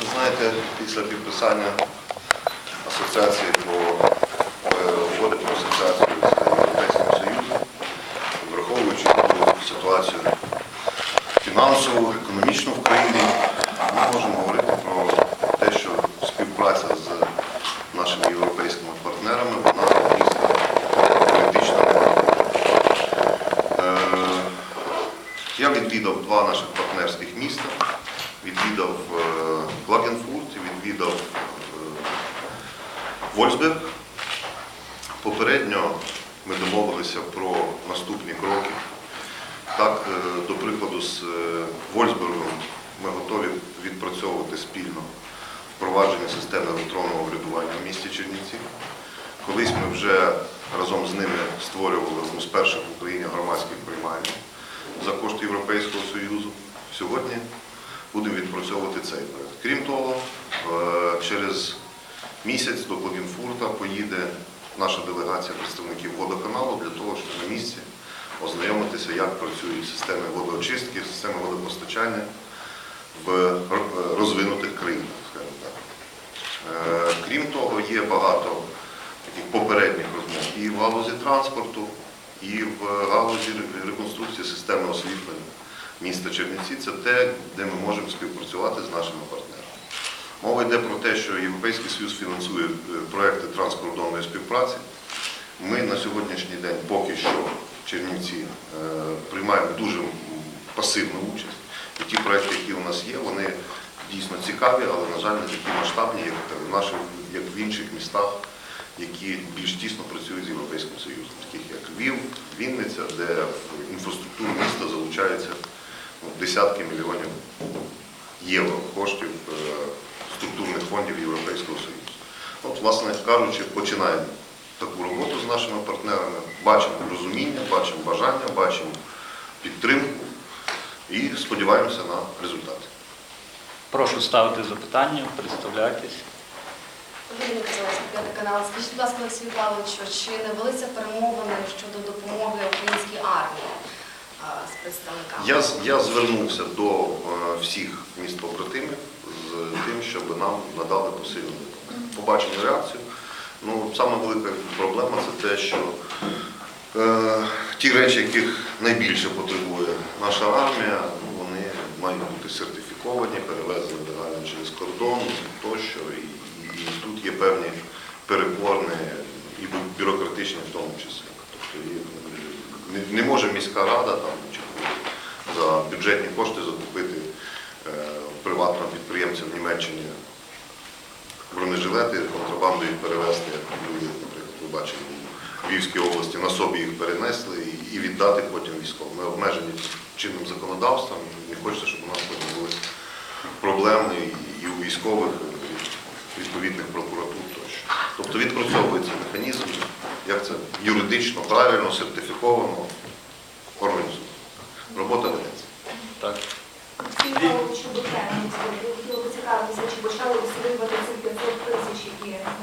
Ви знаєте, після підписання асоціації про угоди про з Європейським Союзом, враховуючи ситуацію фінансову, економічну в країні, ми можемо говорити про те, що співпраця з нашими європейськими партнерами вона дійсно критична. Е, Я відвідав два наших партнерських міста, відвідав е, Клагенфурт і відвідав е, Вольсберг. Попередньо ми домовилися про наступні кроки. Так, е, до прикладу, з е, Вольсбергом ми готові відпрацьовувати спільно впровадження системи електронного врядування в місті Чернівці. Колись ми вже разом з ними створювали одну з перших в Україні громадських приймальних за кошти Європейського Союзу. Сьогодні будемо відпрацьовувати цей проект. Крім того, е, через місяць до Клагенфурта поїде наша делегація представників водоканалу для того, щоб на місці ознайомитися, як працюють системи водоочистки, системи водопостачання в розвинутих країнах, так. Е, Крім того, є багато таких попередніх розмов і в галузі транспорту, і в галузі реконструкції системи освітлення міста Чернівці. Це те, де ми можемо співпрацювати з нашими партнерами. Мова йде про те, що Європейський Союз фінансує е, проекти транскордонної співпраці. Ми на сьогоднішній день поки що Чернівці е, приймаємо дуже пасивну участь. І ті проекти, які у нас є, вони дійсно цікаві, але, на жаль, не такі масштабні, як в наших, як в інших містах, які більш тісно працюють з Європейським Союзом, таких як Львів, Вінниця, де в інфраструктуру міста залучаються ну, десятки мільйонів євро коштів е, структурних фондів Європейського Союзу. От, власне кажучи, починаємо таку роботу з нашими партнерами, бачимо розуміння, бачимо бажання, бачимо підтримку і сподіваємося на результати. Прошу ставити запитання, представляйтесь. Галина Козловська, п'ятий канал. Скажіть, будь ласка, Олексію Павловичу, чи не велися перемовини щодо допомоги українській армії а, з представниками? Я, з- я звернувся до е, всіх міст побратимів з тим, щоб нам надали посильну допомогу. Побачимо реакцію. Ну, саме велика проблема це те, що е, ті речі, яких найбільше потребує наша армія, ну, вони мають бути сертифіковані, перевезені легально через кордон тощо. І, і, тут є певні перепорни і бюрократичні в тому числі. Тобто не, не може міська рада там, за бюджетні кошти закупити е, приватного підприємця в Німеччині бронежилети, контрабандою перевезти, як люди, наприклад, ви бачили, Львівській області на собі їх перенесли і, віддати потім військовим. Ми обмежені чинним законодавством, і не хочеться, щоб у нас потім були проблеми і, у військових, і відповідних прокуратур тощо. Тобто відпрацьовується механізм, як це юридично, правильно, сертифіковано, організовано. Робота ведеться. Так. Цікаво, щодо теми, я хотіла поцікавитися, чи почали розслідувати цих 500 тисяч,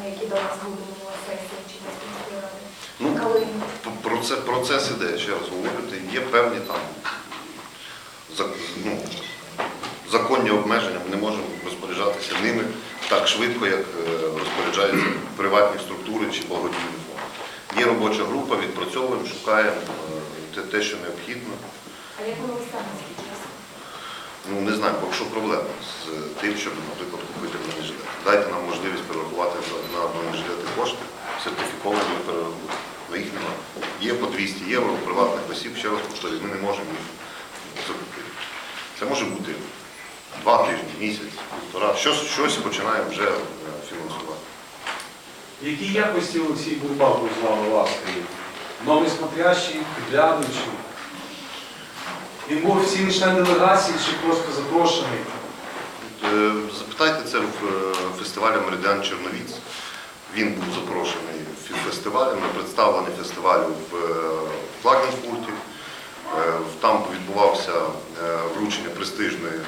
які, до нас буде минула сесія чи не ради? Ну, Коли Проце- Процес іде, я ще раз говорю, є певні там ну, законні обмеження, ми не можемо розпоряджатися ними так швидко, як е, розпоряджаються приватні структури чи благодійні фонди. Є робоча група, відпрацьовуємо, шукаємо е, те, що необхідно. а як воно стане скільки часу? Ну, не знаю, поки що проблема з тим, щоб, наприклад, купити бронежилети. Дайте нам можливість перерахувати на бронежилети кошти, сертифіковані ми перерахуємо. Ну. Є по 200 євро у приватних осіб, ще раз повторюю, ми не можемо їх закупити. Це може бути два тижні, місяць, півтора. Щось, щось починаємо вже е, фінансувати. Які якості Олексій Бурбак з вами ласкавий? Новий смотрящий, підглядуючий? Він був офіційний член делегації чи просто запрошений? Е, Запитайте це в е, фестивалі Меридіан Черновіць. Він був запрошений ми представлені фестивалю в е, Флагенфурті. Е, Там відбувався е, вручення престижної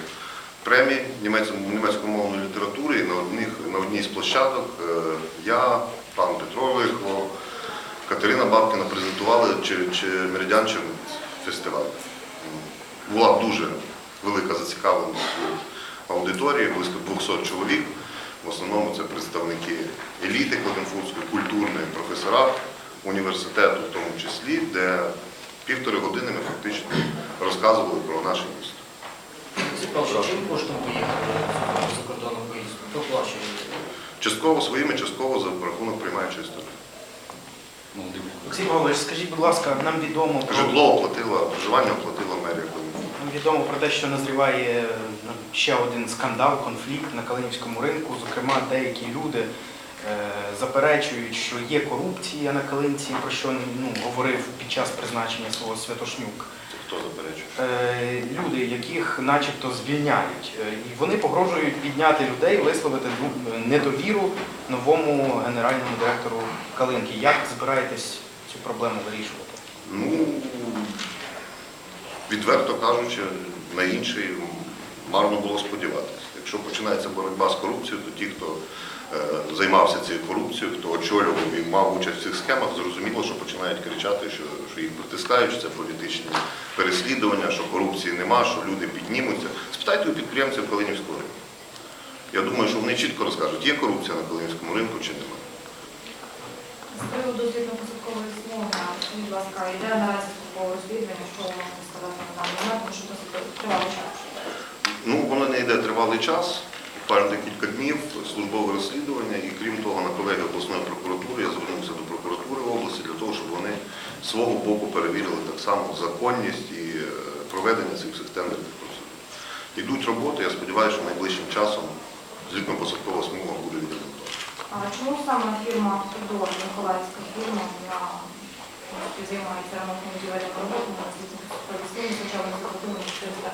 премії німецько- німецькомовної літератури. І на, одних, на одній з площадок е, я, пан Петро Лихо, Катерина Бабкіна презентували чи, чи фестиваль. Була дуже велика зацікавленість аудиторії, близько 200 чоловік. В основному це представники еліти Кладенфурської, культурної, професора університету в тому числі, де півтори години ми фактично розказували про наше місто. Цікаво, чим коштом поїхали за кордонну поїздку? Хто плачує? Частково своїми, частково за рахунок приймаючої сторони. Олексій Павлович, скажіть, будь ласка, нам відомо Житло оплатила, проживання оплатила мерія Кладенфурська. Відомо про те, що назріває е, ще один скандал, конфлікт на Калинівському ринку. Зокрема, деякі люди е, заперечують, що є корупція на Калинці, про що ну, говорив під час призначення свого Святошнюк. Хто заперечує? Е, Люди, яких начебто звільняють, і вони погрожують підняти людей, висловити недовіру новому генеральному директору Калинки. Як збираєтесь цю проблему вирішувати? Ну, відверто кажучи, на інший марно було сподіватися. Якщо починається боротьба з корупцією, то ті, хто е, займався цією корупцією, хто очолював і мав участь в цих схемах, зрозуміло, що починають кричати, що, що їх притискають, що це політичні переслідування, що корупції нема, що люди піднімуться. Спитайте у підприємців Калинівського ринку. Я думаю, що вони чітко розкажуть, є корупція на Калинівському ринку чи немає. З приводу звітно-посадкової смуги, будь ласка, йде наразі службове розслідування, що Ну, воно не йде тривалий час, буквально декілька днів, службове розслідування, і крім того, на колеги обласної прокуратури я звернувся до прокуратури області для того, щоб вони свого боку перевірили так само законність і е, проведення цих всіх тендерних процедур. Йдуть роботи, я сподіваюся, що найближчим часом злітно-посадкова смуга буде відремонтована. А чому саме фірма «Автодор», Миколаївська фірма, вона ну, займається ремонтним будівельним роботами на звітно-посадковій хоча вони заплатили 400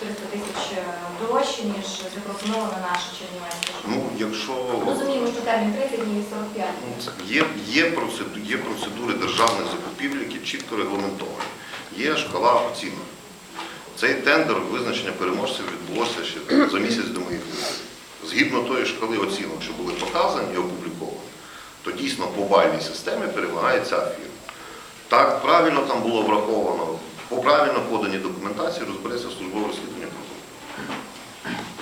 400 тисяч е, дорожче, ніж запропонована наша Чернівецька. Ну, якщо Розуміємо, що термін 30 днів і 45 Ну, днів. Є, є, процедури, є процедури державних закупівель, які чітко регламентовані. Є шкала оцінок. Цей тендер визначення переможців відбулося ще за місяць до моїх виборів. Згідно тої шкали оцінок, що були показані і опубліковані, то дійсно по бальній системі перемагає ця фірма. Так, правильно там було враховано, по правильно поданій документації розбереться службове розслідування прокуратури.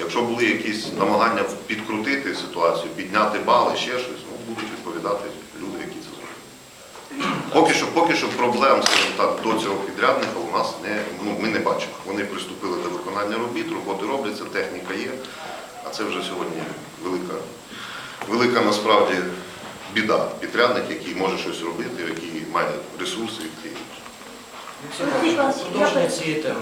Якщо були якісь намагання підкрутити ситуацію, підняти бали, ще щось, ну, будуть відповідати люди, які це зроблять. Поки що, поки що проблем, скажімо так, до цього підрядника у нас не, ну, ми не бачимо. Вони приступили до виконання робіт, роботи робляться, техніка є, а це вже сьогодні велика, велика насправді біда. Підрядник, який може щось робити, який має ресурси і. Продовження цієї теми.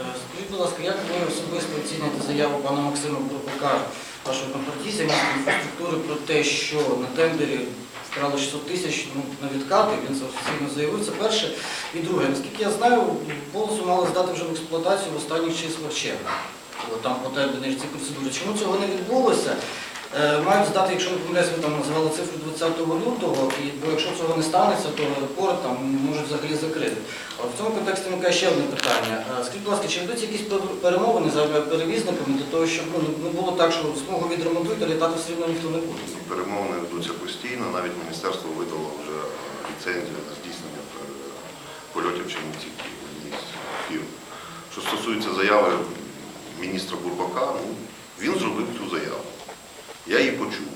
Е, Скажіть, будь ласка, як ви особисто оціните заяву пана Максима Бурбака, вашого компартійця міністра інфраструктури про те, що на тендері вкрали 600 тисяч ну, на відкати, він це офіційно заявив, це перше. І друге, наскільки я знаю, полосу мали здати вже в експлуатацію в останніх числах червня. Там по тендерній ці процедури. Чому цього не відбулося? Е, Мають здати, якщо не помиляюсь, ви там називали цифру 20 лютого, і бо якщо цього не станеться, то аеропорт там можуть взагалі закрити. А в цьому контексті виникає ще одне питання. Е, Скажіть, будь ласка, чи ведуться якісь перемовини з авіаперевізниками для того, щоб ну, не було так, що смугу відремонтують, а літати все одно ніхто не буде? Перемовини ведуться постійно, навіть міністерство видало вже ліцензію на здійснення польотів одній. Що стосується заяви міністра Бурбака, ну, він зробив цю заяву. Я її почув.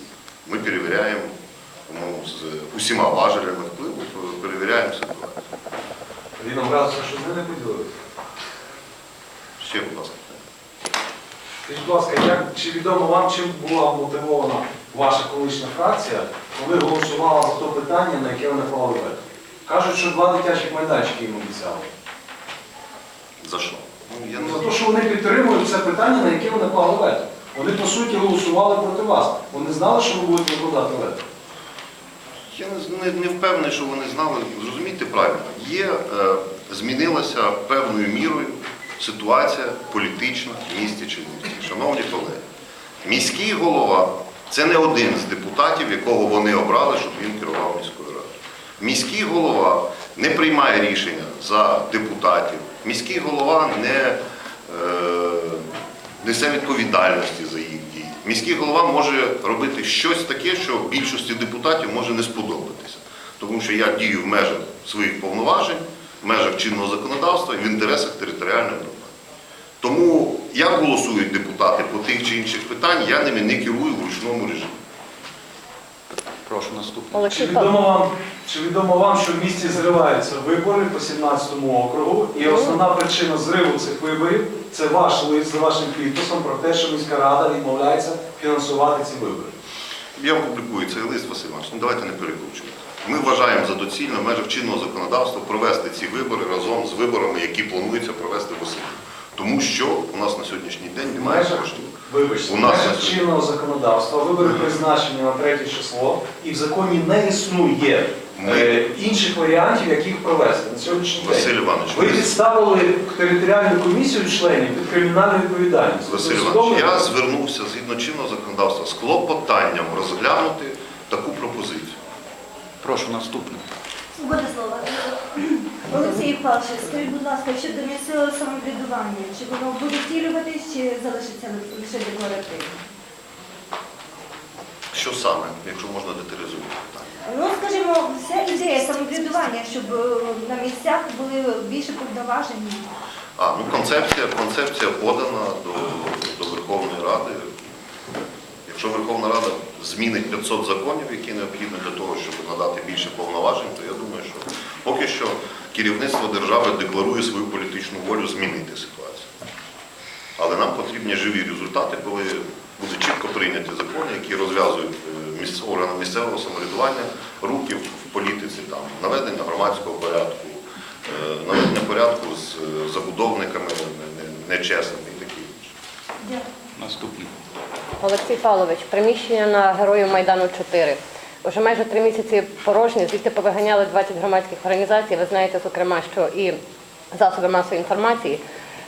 Ми перевіряємо по-моєму, з усіма важелями впливу, перевіряємо ситуацію. Він образився, що ви не поділилися. Ще, будь ласка. Скажіть, будь ласка, як, чи відомо вам, чим була мотивована ваша колишня фракція, коли голосувала за то питання, на яке ви наклали вето? Кажуть, що два дитячих майданчики їм обіцяли. За що? Ну, я не За те, що вони підтримують це питання, на яке ви наклали вето. Вони, по суті, голосували проти вас. Вони знали, що ви будете накладати вето. Я не, не впевнений, що вони знали. Зрозумійте правильно, є, е, змінилася певною мірою ситуація політична в місті Чернівці. Шановні колеги, міський голова це не один з депутатів, якого вони обрали, щоб він керував міською радою. Міський голова не приймає рішення за депутатів. Міський голова не е, несе відповідальності за їх дії. Міський голова може робити щось таке, що більшості депутатів може не сподобатися. Тому що я дію в межах своїх повноважень, в межах чинного законодавства і в інтересах територіальної громади. Тому як голосують депутати по тих чи інших питань, я ними не керую в ручному режимі. Прошу наступне. Чи відомо вам, чи відомо вам, що в місті зриваються вибори по 17-му округу, і основна причина зриву цих виборів це ваш лист за вашим підписом про те, що міська рада відмовляється фінансувати ці вибори. Я вам публікую цей лист, Василь Іванович, ну давайте не перекручувати. Ми вважаємо за доцільно в межах чинного законодавства провести ці вибори разом з виборами, які планується провести восени. Тому що у нас на сьогоднішній день немає коштів. вибачте, У нас межах чинного законодавства вибори призначені на третє число, і в законі не існує Ми- е, інших варіантів, як їх провести на сьогоднішній Василь день. Іванович, Ви ви- підставили територіальну комісію членів під кримінальну відповідальність. Василь Іванович, я звернувся згідно чинного законодавства з клопотанням розглянути таку пропозицію. Прошу наступне. Свобода слова. Олексій Павлович, скажіть, будь ласка, щодо місцевого самоврядування, чи воно буде втілюватись, чи залишиться лише декларативно? Що саме, якщо можна деталізувати питання? Ну, скажімо, вся ідея самоврядування, щоб е, на місцях були більше повноважень. А, ну концепція, концепція подана до, до Верховної Ради. Якщо Верховна Рада змінить 500 законів, які необхідні для того, щоб надати більше повноважень, то я думаю, що поки що керівництво держави декларує свою політичну волю змінити ситуацію. Але нам потрібні живі результати, коли буде чітко прийняті закони, які розв'язують е, органам місцевого самоврядування руки в політиці, там, наведення громадського порядку, е, наведення порядку з е, забудовниками не- не- нечесними і таке інше. Дякую. Наступне. Олексій Павлович, приміщення на Героїв Майдану 4. Уже майже три місяці порожні, звідти повиганяли 20 громадських організацій. Ви знаєте, зокрема, що і засоби масової інформації.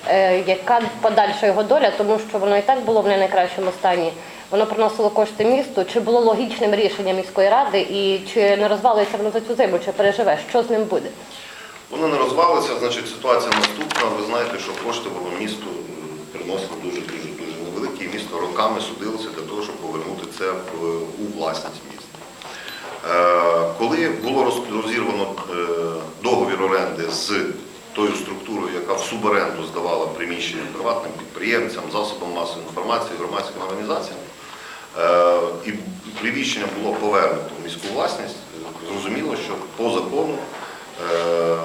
Е, Яка подальша його доля, тому що воно і так було в не найкращому стані. Воно приносило кошти місту. Чи було логічним рішенням міської ради, і чи не розвалиться воно за цю зиму, чи переживе? Що з ним буде? Воно не розвалиться, значить ситуація наступна. Ви знаєте, що кошти було місту м, приносили дуже дуже дуже невеликі. Місто роками судилося для того, щоб повернути це в, у власність міста. Е, Коли було розірвано е, договір оренди з тою структурою, яка в суборенду здавала приміщення приватним підприємцям, засобам масової інформації, громадським організаціям, е, і приміщення було повернуто в міську власність, зрозуміло, що по закону е,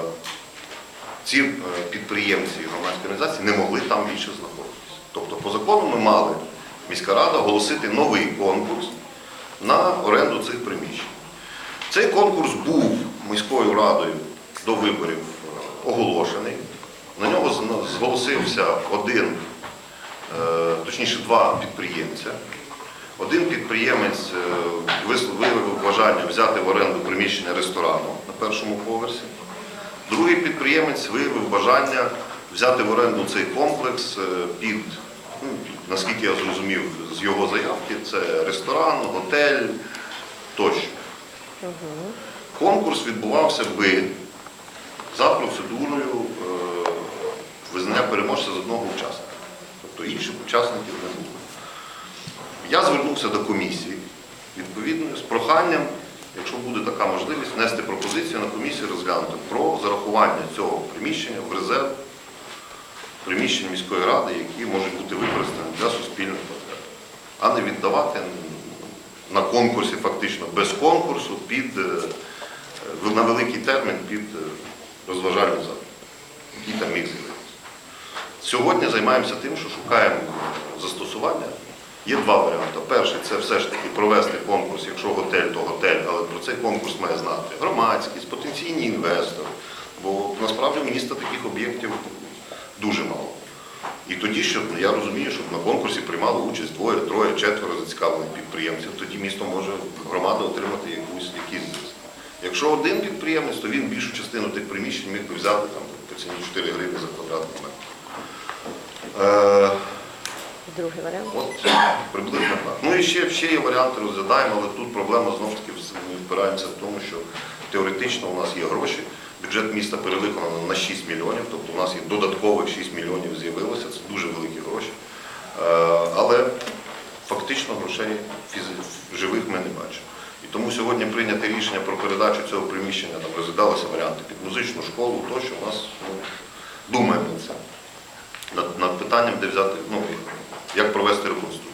ці е, підприємці і громадські організації не могли там більше знаходитися. Тобто, по закону ми мали міська рада оголосити новий конкурс на оренду цих приміщень. Цей конкурс був міською радою до виборів оголошений. На нього зголосився один, е, точніше, два підприємця. Один підприємець е, виявив бажання взяти в оренду приміщення ресторану на першому поверсі. Другий підприємець виявив бажання взяти в оренду цей комплекс е, під, ну, наскільки я зрозумів з його заявки, це ресторан, готель тощо. Конкурс відбувався би за процедурою е, визнання переможця з одного учасника. Тобто інших учасників не було. Я звернувся до комісії відповідно з проханням, якщо буде така можливість, внести пропозицію на комісію розглянути про зарахування цього приміщення в резерв приміщень міської ради, які можуть бути використані для суспільних потреб, а не віддавати на конкурсі фактично без конкурсу під, е, е, на великий термін під розважальний заклад, який там міг з'явитися. Сьогодні займаємося тим, що шукаємо застосування. Є два варіанти. Перший це все ж таки провести конкурс, якщо готель, то готель, але про цей конкурс має знати громадськість, потенційні інвестори. Бо насправді в міста таких об'єктів дуже мало. І тоді, щоб я розумію, щоб на конкурсі приймало участь двоє, троє, четверо зацікавлених підприємців, тоді місто може громада отримати якусь зиск. Якщо один підприємець, то він більшу частину тих приміщень міг би взяти там по ціні 4 гривні за квадратний метр. Е, Другий варіант. От приблизно так. Ну і ще, ще є варіанти, розглядаємо, але тут проблема знову ж таки ми впираємося в тому, що теоретично у нас є гроші. Бюджет міста перевиконано на 6 мільйонів, тобто у нас є додаткових 6 мільйонів з'явилося, це дуже великі гроші. Е, Але фактично грошей живих ми не бачимо. І тому сьогодні прийняте рішення про передачу цього приміщення, там розглядалися варіанти під музичну школу, тощо у нас ну, думаємо над це. над, над питанням, де взяти, ну, як провести реконструкцію.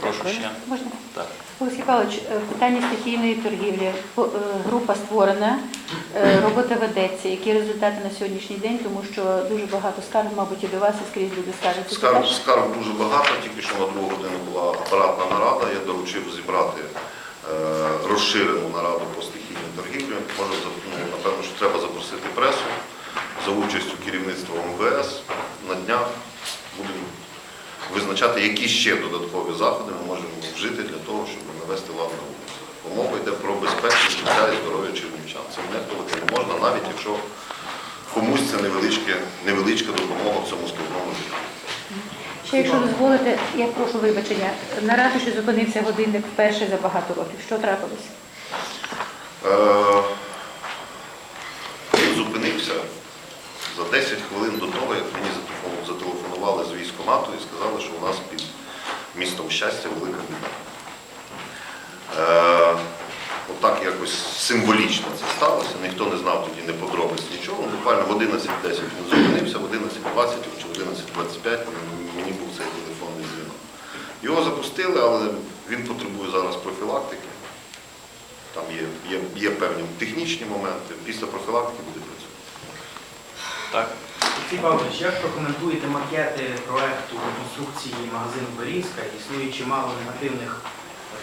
Прошу ще. Можна? Так. Олексій Павлович, е, питання стихійної торгівлі. Е, Група створена, е, робота ведеться. Які результати на сьогоднішній день? Тому що дуже багато скарг, мабуть, і до вас, і скрізь люди скаржаться. Це Скарг, скарг дуже багато, тільки що на другу годину була апаратна нарада, я доручив зібрати розширену нараду по стихійній торгівлі. Може, ну, напевно, що треба запросити пресу за участю керівництва МВС. На днях будемо визначати, які ще додаткові заходи ми можемо вжити для того, щоб навести лад на вулиці. Бо йде про безпеку життя і здоров'я чернівчан. Це нехтувати не можна, навіть якщо комусь це невеличке, невеличка допомога в цьому складному житті. Ще якщо дозволите, я прошу вибачення. На ратуші зупинився годинник вперше за багато років. Що трапилось? Е, зупинився за 10 хвилин до того, як мені зателефонували з військкомату і сказали, що у нас під містом щастя велика біда. Отак якось символічно це сталося. Ніхто не знав тоді не подробиць нічого. Буквально в 11.10 він зупинився, в 11.20 чи в 11.25 мені був цей телефонний дзвінок. Його запустили, але він потребує зараз профілактики. Там є, є, є певні технічні моменти. Після профілактики буде працювати. Так. Олексій Павлович, як прокоментуєте макети проекту реконструкції магазину Берізка? Існує чимало негативних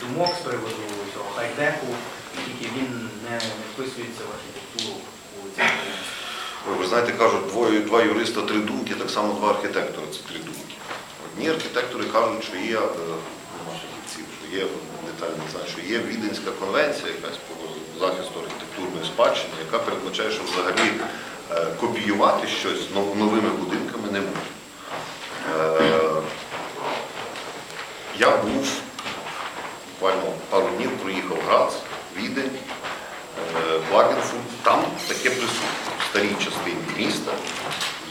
думок з приводу цього хайдеку, тільки він не вписується в архітектуру вулиці. Ой, Ви знаєте, кажуть, двоє, два юриста, три думки, так само два архітектори це три думки. Одні архітектори кажуть, що є, е, ну, що є детально не знаю, що є Віденська конвенція якась по захисту архітектурної спадщини, яка передбачає, що взагалі е, копіювати щось нов- новими будинками не можна. Е, Я був буквально пару днів, проїхав Грац, Відень, е, там таке присутнє. В старій частині міста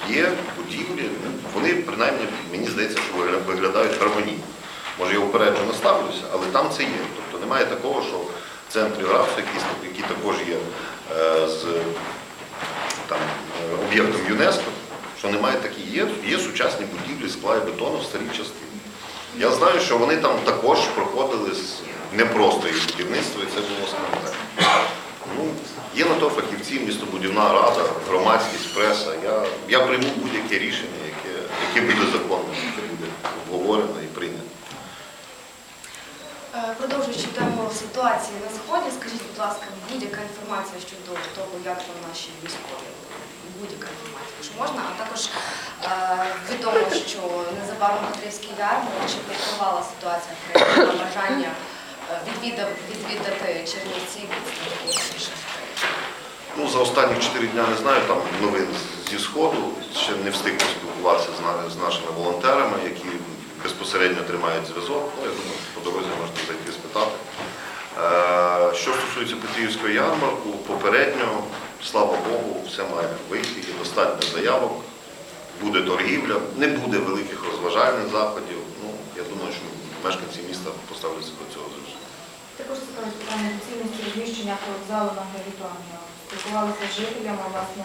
є будівлі, ну, вони принаймні, мені здається, що вигля- виглядають гармонійно. Може, я упереджено ставлюся, але там це є. Тобто немає такого, що в центрі який, який також є е, з об'єктом ЮНЕСКО, що немає такі. Є, є сучасні будівлі скла і бетону в старій частині. Я знаю, що вони там також проходили з непростої будівництва, і це було скандально. Ну, є на то фахівці, містобудівна рада, громадськість, преса. Я, я прийму будь-яке рішення, яке, яке буде законним, яке буде обговорено і прийнято. Е, Продовжуючи тему ситуації на сході, скажіть, будь ласка, будь-яка інформація щодо того, як там наші військові, будь-яка інформація, якщо можна, а також е, відомо, що незабаром Петрівський ярмарок, чи впливала ситуація на бажання відвідати Чернівці представників. Ну, за останні чотири дня не знаю, там новин зі Сходу, ще не встиг поспілкуватися з, нашими волонтерами, які безпосередньо тримають зв'язок. Ну, я думаю, по дорозі можете зайти спитати. Е, Що стосується Петрівського ярмарку, попередньо, слава Богу, все має вийти, є достатньо заявок, буде торгівля, не буде великих розважальних заходів. Ну, я думаю, що мешканці міста цього зрозуміло. Також цікавить питання доцільності розміщення вокзалу на гравітоні. Спілкувалися з жителями власне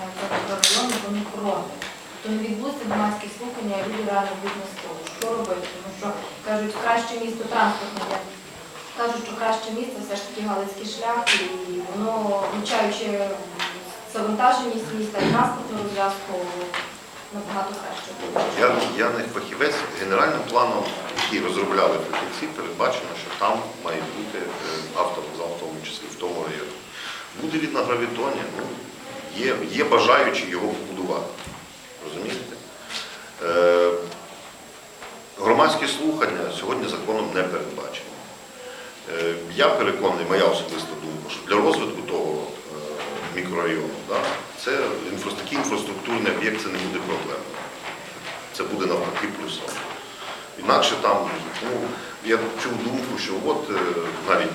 району, вони проти. То не відбудеться громадські слухання, а люди реально будуть на столу. Що робити? Тому що кажуть, краще місто транспортне. Кажуть, що краще місто все ж таки Галицький шлях, і воно, включаючи завантаженість міста і транспортну розв'язку, набагато краще. Я, я не фахівець. Генеральним планом, який розробляли фахівці, передбачено, що там має бути е, автовокзал, в тому числі в тому районі. Буде він на гравітоні, ну, є, є бажаючі його побудувати. Розумієте? Е, громадські слухання сьогодні законом не передбачені. Е, я переконаний, моя особиста думка, що для розвитку того е, мікрорайону, да, це такий інфраструктурний об'єкт це не буде проблемою це буде навпаки плюсом. Інакше там, ну, я чув думку, що от е, навіть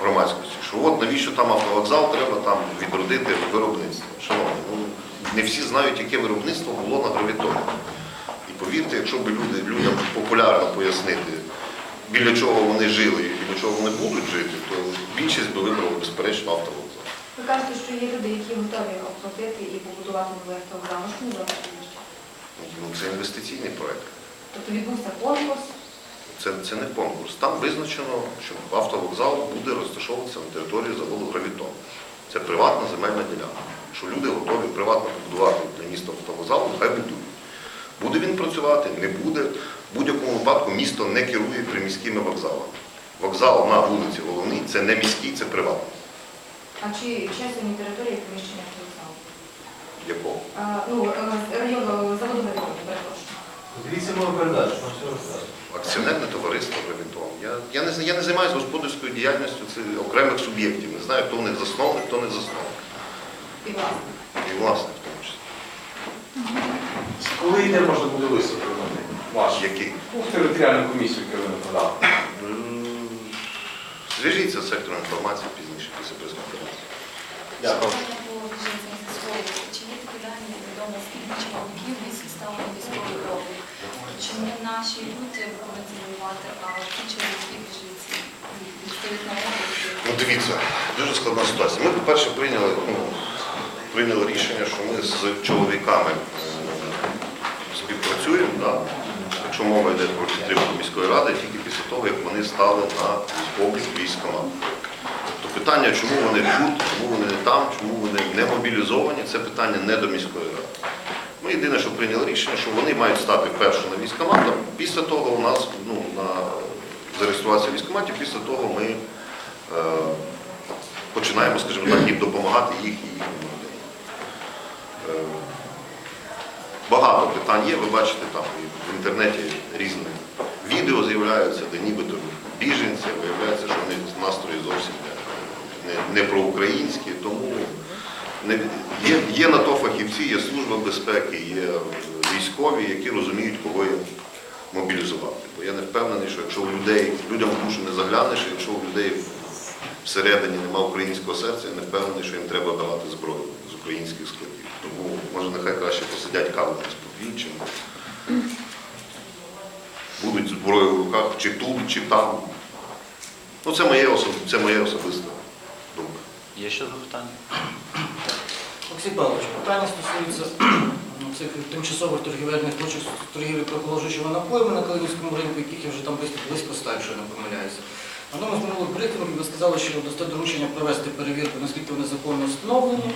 громадськості, що от навіщо там автовокзал, треба там відродити виробництво. Шановні, ну не всі знають, яке виробництво було на гравітоні. І повірте, якщо б люди, людям популярно пояснити, біля чого вони жили і біля чого вони будуть жити, то більшість би вибрала безперечно автовокзал. Ви кажете, що є люди, які готові оплатити і побудувати новий автовокзал. Ну, це інвестиційний проект. Тобто відбувся конкурс. Це, це не конкурс. Там визначено, що автовокзал буде розташовуватися на території заводу Гравітон. Це приватна земельна ділянка. Що люди готові приватно побудувати для міста автовокзал, нехай будують. Буде він працювати, не буде. В будь-якому випадку місто не керує приміськими вокзалами. Вокзал на вулиці Головній це не міський, це приватний. А чи чесні території приміщення автовокзалу? Якого? А, Ну, е, району заводу Гравітон. Дивіться мою передачу, там все розказано. Акціонерне товариство Гравітон. Я, я, не, я не займаюся господарською діяльністю це окремих суб'єктів. Не знаю, хто в них засновник, хто не засновник. І власне. І власник в тому числі. Коли йде можна буде виступити ваш? Який? Ну, в територіальну комісію, яку ви. М, Зв'яжіться з сектором інформації пізніше після прес-конференції. Дякую. Питання зі сходу. Чи є такі дані відомо, скільки чоловіків військ стало на військовий облік? Чому наші люди повинні воювати, а ті чоловіки біженці відстають на? Ну, дивіться, дуже складна ситуація. Ми, по-перше, прийняли, ну, прийняли рішення, що ми з чоловіками е, співпрацюємо. Да? Якщо мова йде про підтримку міської ради, тільки після того, як вони стали на облік військкомат. То питання, чому вони тут, чому вони не там, чому вони не мобілізовані, це питання не до міської ради. Ми єдине, що прийняли рішення, що вони мають стати вперше на військкомат, після того у нас ну, на зареєструватися в військкоматі, після того ми е, починаємо, скажімо так, їм допомагати їх і їхнім родинам. Е, Багато питань є, ви бачите там в інтернеті різні відео з'являються, де нібито біженці, виявляється, що в них настрої зовсім не, не, не проукраїнські, тому є, є на то фахівці, є служба безпеки, є військові, які розуміють, кого їм мобілізувати. Бо я не впевнений, що якщо у людей, людям в душу не заглянеш, якщо у людей всередині немає українського серця, я не впевнений, що їм треба давати зброю з українських складів. Тому може нехай краще посидять каву не спокій, будуть зброю в руках чи тут, чи там. Ну, це моє, особ... особиста думка. Є ще запитання? Олексій Павлович, питання стосується цих тимчасових торгівельних точок торгівлі прохолоджуючими напоями на Калинівському ринку, яких я вже там близько, ста, якщо я не помиляюся. На одному з минулих брифінгів ви сказали, що дасте доручення провести перевірку, наскільки вони законно встановлені.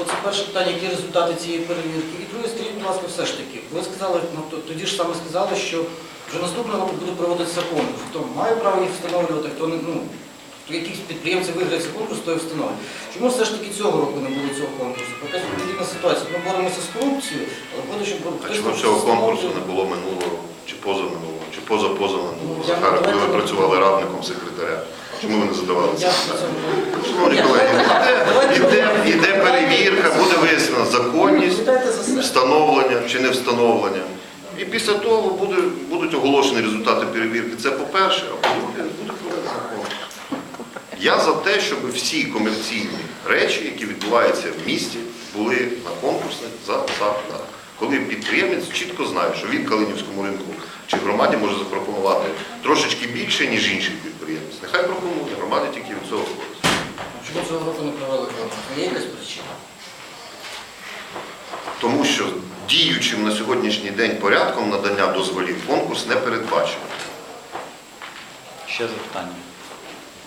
От це перше питання, які результати цієї перевірки. І друге, скажіть, будь ласка, все ж таки, ви сказали, ну, тоді ж саме сказали, що вже наступного року буде проводитися конкурс. Хто має право їх встановлювати, хто не, ну, якісь підприємці виграють конкурс, то і встановлює. Чому все ж таки цього року не було цього конкурсу? Показує подібна ситуація. Ми боремося з корупцією, але виходить, що А хтось чому цього конкурсу встановлює. не було минулого року, чи позаминулого, чи позапозаминулого? Ну, я Захар, коли ви давайте- працювали радником секретаря. Чому ви не задавали це Я питання? Шановні колеги, іде, іде, іде перевірка, буде вияснена законність, Відповідайте за себе. встановлення чи не встановлення. І після того буде, будуть оголошені результати перевірки. Це по-перше, а по-друге, буде проведено. Я за те, щоб всі комерційні речі, які відбуваються в місті, були на конкурсних засадах. Коли підприємець чітко знає, що він Калинівському ринку чи громаді може запропонувати трошечки більше, ніж інший підприємець. Нехай пропонує, громаді тільки від цього користь. Чому цього року не провели конкурс? Є якась причина? Тому що діючим на сьогоднішній день порядком надання дозволів конкурс не передбачено. Ще запитання.